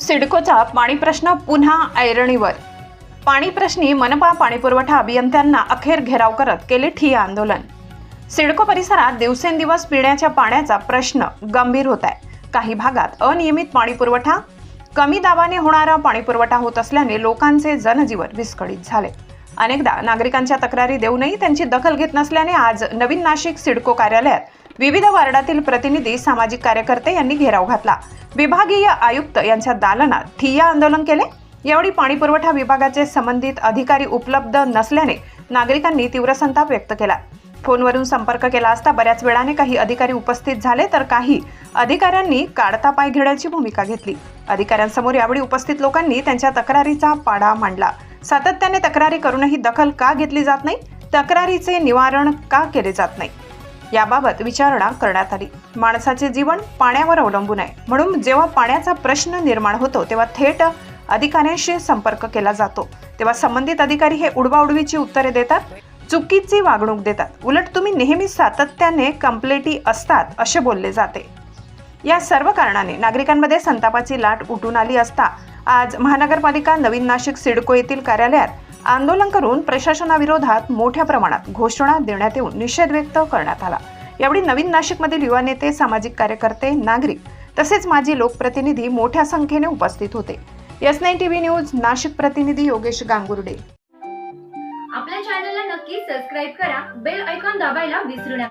सिडकोचा पाणी प्रश्न पुन्हा ऐरणीवर. पाणी प्रश्नी मनपा पाणीपुरवठा अभियंत्यांना अखेर घेराव करत केले ठिय्या आंदोलन. सिडको परिसरात दिवसेंदिवस पिण्याच्या पाण्याचा प्रश्न गंभीर होत आहे काही भागात अनियमित पाणीपुरवठा कमी दाबाने होणारा पाणीपुरवठा होत असल्याने लोकांचे जनजीवन विस्कळीत झाले. अनेकदा नागरिकांच्या तक्रारी देऊनही त्यांची दखल घेत नसल्याने आज नवीन नाशिक सिडको कार्यालयात विविध वार्डातील प्रतिनिधी सामाजिक कार्यकर्ते यांनी घेराव घातला. विभागीय आयुक्त यांच्या दालनात ठिय्या आंदोलन केले. यावेळी पाणीपुरवठा विभागाचे संबंधित अधिकारी उपलब्ध नसल्याने नागरिकांनी तीव्र संताप व्यक्त केला. फोनवरून संपर्क केला असता बऱ्याच वेळाने काही अधिकारी उपस्थित झाले तर काही अधिकाऱ्यांनी काढता पाय घेण्याची भूमिका घेतली. अधिकाऱ्यांसमोर यावेळी उपस्थित लोकांनी त्यांच्या तक्रारीचा पाडा मांडला. सातत्याने तक्रारी करूनही दखल का घेतली जात नाही? तक्रारीचे निवारण का केले जात नाही? याबाबत विचारणा करण्यात आली. माणसाचे जीवन पाण्यावर अवलंबून आहे. म्हणून जेव्हा पाण्याचा प्रश्न निर्माण होतो तेव्हा थेट अधिकाऱ्यांशी संपर्क केला जातो. तेव्हा संबंधित अधिकारी हे उडवाउडवीची उत्तरे देतात चुकीची वागणूक देतात. उलट तुम्ही नेहमी सातत्याने कंप्लेटी असतात असे बोलले जाते. या सर्व कारणाने नागरिकांमध्ये संतापाची लाट उठून आली असता आज महानगरपालिका नवीन नाशिक सिडको येथील कार्यालयात आंदोलन करून प्रशासनाविरोधात मोठ्या प्रमाणात घोषणा देण्यात येऊन निषेध व्यक्त करण्यात आला. यावेळी नवीन नाशिकमधील युवा नेते सामाजिक कार्यकर्ते नागरिक तसेच माजी लोकप्रतिनिधी मोठ्या संख्येने उपस्थित होते. S nine TV news Nashik प्रतिनिधी योगेश गांगुर्डे. आपल्या चॅनलला नक्की सबस्क्राईब करा. बेल ऐकॉन दाबायला विसरू नका.